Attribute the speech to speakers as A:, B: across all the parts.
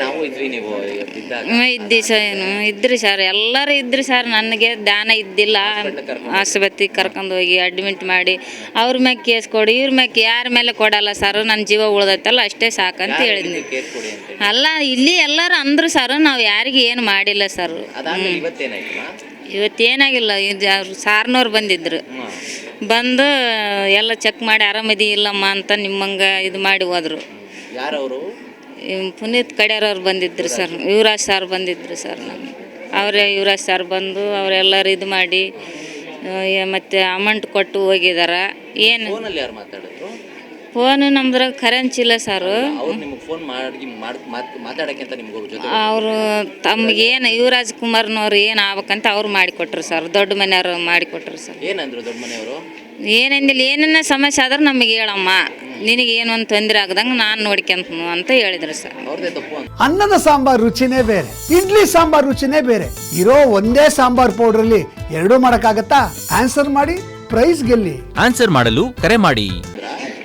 A: ನಾವು ಇದ್ವಿ ನೀವು ಇದ್ದಾಗ.
B: ಹ್ಮ್, ಇದ್ದಿ ಸರ್ ಏನು ಇದ್ರಿ ಸರ್. ಎಲ್ಲರೂ ಇದ್ರಿ ಸರ್. ನನಗೆ ದಾನ ಇದ್ದಿಲ್ಲ. ಆಸ್ಪತ್ರೆಗೆ ಕರ್ಕೊಂಡು ಹೋಗಿ ಅಡ್ಮಿಟ್ ಮಾಡಿ ಅವ್ರ ಮ್ಯಾಗ ಕೇಸ್ ಕೊಡಿ ಇವ್ರ ಮ್ಯಾಗ ಯಾರ ಮೇಲೆ ಕೊಡಲ್ಲ ಸರ್. ನನ್ನ ಜೀವ ಉಳ್ದೈತಲ್ಲ ಅಷ್ಟೇ ಸಾಕಂತ ಹೇಳಿದ್ನಿ.
A: ಕೊಡಿ ಅಂತ ಹೇಳಿ.
B: ಅಲ್ಲ ಇಲ್ಲಿ ಎಲ್ಲರೂ ಅಂದ್ರು ಸರ್ ನಾವು ಯಾರಿಗೆ ಏನು ಮಾಡಿಲ್ಲ ಸರ್.
A: ಅದಾದ್ಮೇಲೆ ಇವತ್ತೇನಾಯ್ತು
B: ಇವತ್ತೇನಾಗಿಲ್ಲ ಇದು ಅವ್ರು ಸಾರ್ನವ್ರು ಬಂದಿದ್ರು. ಬಂದು ಎಲ್ಲ ಚೆಕ್ ಮಾಡಿ ಆರಾಮದಿ ಇಲ್ಲಮ್ಮ ಅಂತ ನಿಮ್ಮಂಗೆ ಇದು ಮಾಡಿ ಹೋದ್ರು.
A: ಯಾರವರು?
B: ಪುನೀತ್ ಕಡ್ಯಾರವ್ರು ಬಂದಿದ್ರು ಸರ್, ಯುವರಾಜ್ ಸರ್ ಬಂದಿದ್ರು ಸರ್ ನಮ್ಮ ಅವರೇ ಯುವರಾಜ್ ಸರ್ ಬಂದು ಅವರೆಲ್ಲರೂ ಇದು ಮಾಡಿ ಮತ್ತು ಅಮೌಂಟ್ ಕೊಟ್ಟು ಹೋಗಿದಾರ. ಏನು ಫೋನ್ ನಮ್ದ್ರಾಗ ಕರೆನ್ಸಿ ಇಲ್ಲ ಸರ್.
A: ಅವ್ರು ನಿಮಗೆ ಫೋನ್ ಮಾಡಿ ಮಾಡ್- ಮಾತ್- ಮಾತಾಡಕ್ಕೆ ಅಂತ ನಿಮ್ಗೆ ಅವ್ರ ಜೊತೆ
B: ಅವರು ತಮ್ಗೇನು ಯುವರಾಜ್ ಕುಮಾರ್ನವ್ರು ಏನು ಆಗ್ಬೇಕಂತ ಅವ್ರು ಮಾಡಿಕೊಟ್ರು ಸರ್. ದೊಡ್ಡ ಮನೆಯವ್ರು ಮಾಡಿಕೊಟ್ರು ಸರ್.
A: ಏನಂದ್ರು ದೊಡ್ಡ ಮನೆಯವರು?
B: ಏನಂದಿಲ್ಲ ಏನನ್ನ ಸಮಸ್ಯೆ ಆದ್ರೆ ನಮಗೆ ಹೇಳಮ್ಮ. ನಿನಗೆ ಏನು ಒಂದು ತೊಂದರೆ ಆಗ್ದಂಗೆ ನಾನು ನೋಡ್ಕೊಂತ ಅಂತ ಹೇಳಿದ್ರು ಸರ್.
A: ಅವ್ರದ್ದೇ ತಪ್ಪು ಅಂತ.
C: ಅನ್ನದ ಸಾಂಬಾರ್ ರುಚಿನೇ ಬೇರೆ ಇಡ್ಲಿ ಸಾಂಬಾರ್ ರುಚಿನೇ ಬೇರೆ. ಇರೋ ಒಂದೇ ಸಾಂಬಾರ್ ಪೌಡರ್ ಪೌಡ್ರಲ್ಲಿ ಎರಡೂ ಮಾಡಕ್ಕಾಗತ್ತಾ? ಆನ್ಸರ್ ಮಾಡಿ ಪ್ರೈಸ್ ಗೆಲ್ಲಿ.
D: ಆನ್ಸರ್ ಮಾಡಲು ಕರೆ ಮಾಡಿ.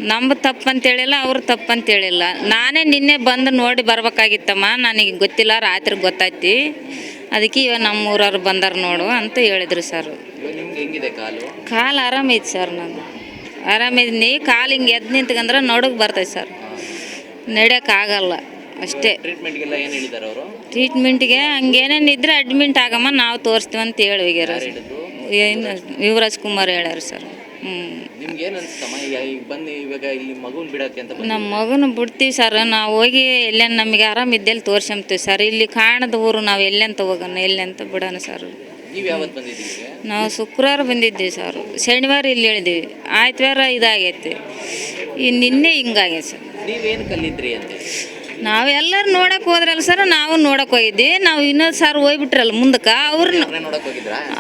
B: ನಮ್ದು ತಪ್ಪಂತ ಹೇಳಿಲ್ಲ ಅವ್ರ ತಪ್ಪಂತ ಹೇಳಿಲ್ಲ ನಾನೇ ನಿನ್ನೆ ಬಂದು ನೋಡಿ ಬರ್ಬೇಕಾಗಿತ್ತಮ್ಮ ನನಗೆ ಗೊತ್ತಿಲ್ಲ ರಾತ್ರಿ ಗೊತ್ತಾಯ್ತಿ. ಅದಕ್ಕೆ ಇವಾಗ ನಮ್ಮ ಊರವ್ರು ಬಂದಾರ ನೋಡು ಅಂತ ಹೇಳಿದ್ರು ಸರ್
A: ಕಾಲು?
B: ಕಾಲು ಆರಾಮೈತಿ ಸರ್ ನಾನು ಆರಾಮಿದ್ದೀನಿ ಕಾಲು ಹಿಂಗೆ ಎದ್ದು ನಿಂತ್ಕಂದ್ರೆ ನೋಡೋಕೆ ಬರ್ತೈತೆ ಸರ್ ನಡೆಯೋಕ್ಕಾಗಲ್ಲ ಅಷ್ಟೇ. ಟ್ರೀಟ್ಮೆಂಟ್ಗೆ ಹಂಗೇನೇನು ಇದ್ರೆ ಅಡ್ಮಿಂಟ್ ಆಗಮ್ಮ ನಾವು ತೋರಿಸ್ತೀವಿ ಅಂತ ಹೇಳಿ ಏನು ಯುವರಾಜ್ ಕುಮಾರ್ ಹೇಳ್ಯಾರ ಸರ್
A: ನಿಮ್ಗೆ ಏನು ಅನ್ಸ್ತಮ್ಮ ಈಗ ಈಗ ಬಂದು ಇವಾಗ ಇಲ್ಲಿ ಮಗುನ ಬಿಡಕ್ಕೆ ಅಂತ ಬಂದು
B: ನಮ್ಮ ಮಗನ ಬಿಡ್ತೀವಿ ಸರ್. ನಾವು ಹೋಗಿ ಎಲ್ಲೇನು ನಮಗೆ ಆರಾಮಿದ್ದಲ್ಲಿ ತೋರ್ಸಂತೀವಿ ಸರ್. ಇಲ್ಲಿ ಕಾಣದ ಊರು ನಾವು ಎಲ್ಲೆಂತ ಹೋಗೋಣ ಎಲ್ಲೆಂತ ಬಿಡೋಣ ಸರ್.
A: ನೀವು ಬಂದಿದ್ದೀವಿ
B: ನಾವು ಶುಕ್ರವಾರ ಬಂದಿದ್ದೀವಿ ಸರ್. ಶನಿವಾರ ಇಲ್ಲಿ ಹೇಳಿದ್ದೀವಿ ಆಯ್ತವಾರ ಇದಾಗೈತೆ. ಈ ನಿನ್ನೆ ಹಿಂಗಾಗೈತೆ ಸರ್.
A: ನೀವೇನು ಕಲಿತ್ರಿ ಅಂತ?
B: ನಾವೆಲ್ಲರೂ ನೋಡಕ್ಕೆ ಹೋದ್ರಲ್ಲ ಸರ್ ನಾವು ನೋಡಕ್ ಹೋಗಿದ್ವಿ. ನಾವು ಇನ್ನೊಂದು ಸಾರ್ ಹೋಗ್ಬಿಟ್ರಲ್ಲ ಮುಂದಕ್ಕೆ ಅವ್ರನ್ನ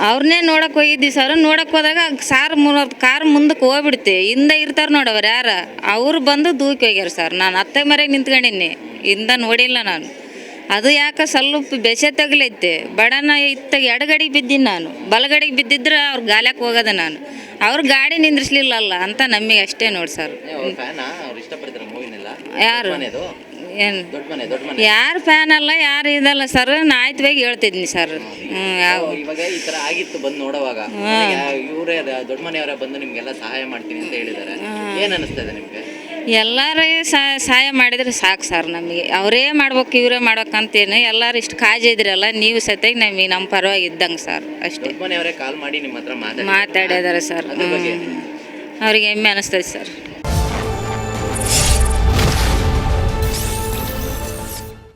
A: ಅವ್ರನ್ನೇ ನೋಡಕ್
B: ಹೋಗಿದ್ವಿ ಸರ್. ನೋಡಕ್ ಹೋದಾಗ ಸಾರ್ ಮೂರು ಕಾರ್ ಮುಂದಕ್ಕೆ ಹೋಗ್ಬಿಡ್ತಿ. ಹಿಂದೆ ಇರ್ತಾರೆ ನೋಡವ್ರು ಯಾರ? ಅವ್ರು ಬಂದು ದೂಕಿ ಹೋಗ್ಯಾರ ಸರ್. ನಾನು ಅತ್ತೆ ಮರೆಗೆ ನಿಂತ್ಕೊಂಡಿನಿ. ಹಿಂದ ನೋಡಿಲ್ಲ ನಾನು. ಅದು ಯಾಕೆ ಸ್ವಲ್ಪ ಬೆಸೆ ತಗಲೈತೆ. ಬಡನ ಇತ್ತ ಎಡಗಡೆಗೆ ಬಿದ್ದೀನಿ ನಾನು. ಬಲಗಡೆಗೆ ಬಿದ್ದಿದ್ರೆ ಅವ್ರ ಗಾಲ್ಯಕ್ಕೆ ಹೋಗೋದೆ ನಾನು. ಅವ್ರ ಗಾಡಿ ನಿಂದ್ರಿಸ್ಲಿಲ್ಲಲ್ಲ ಅಂತ ನಮಗೆ ಅಷ್ಟೇ ನೋಡಿ ಸರ್.
A: ಅವ್ರ ಅವ್ರು
B: ಯಾರು? ಏನು?
A: ದೊಡ್ಡ ಮನೆ ದೊಡ್ಡ ಮನೆ.
B: ಯಾರು ಫ್ಯಾನ್ ಅಲ್ಲ ಯಾರು ಇದಲ್ಲ ಸರ್ ಆಯ್ತವಾಗಿ ಹೇಳ್ತಿದ್ನಿ ಸರ್ ಹ್ಞೂ ಯಾವ
A: ಇವಾಗ ಈ ತರ ಆಗಿತ್ತು ಬಂದು ನೋಡುವಾಗ. ಇವರೇ ದೊಡ್ಡ ಮನೆಯವರೇ ಬಂದು ನಿಮ್ಗೆಲ್ಲ ಸಹಾಯ ಮಾಡ್ತೀನಿ ಅಂತ ಹೇಳಿದ್ದಾರೆ. ಏನ್ ಅನಿಸ್ತಾ ಇದೆ ನಿಮ್ಗೆ?
B: ಎಲ್ಲರೂ ಸಹಾಯ ಮಾಡಿದ್ರೆ ಸಾಕು ಸರ್ ನಮಗೆ. ಅವರೇ ಮಾಡ್ಬೇಕು ಇವರೇ ಮಾಡ್ಬೇಕಂತೇನು ಎಲ್ಲರೂ ಇಷ್ಟು ಕಾಜಿ ಇದ್ರಲ್ಲ ನೀವು ಸತ್ಯಾಗ ನಮಗೆ ನಮ್ಮ ಪರವಾಗಿ ಇದ್ದಂಗೆ ಸರ್ ಅಷ್ಟೇ.
A: ದೊಡ್ಡ ಮನೆಯವರೇ ಕಾಲ್ ಮಾಡಿ ನಿಮ್ಮ ಹತ್ರ ಮಾತಾಡಿ.
B: ಮಾತಾಡಿದಾರೆ ಸರ್
A: ಬಗ್ಗೆ
B: ಅವ್ರಿಗೆ ಹೆಮ್ಮೆ ಅನಿಸ್ತದೆ ಸರ್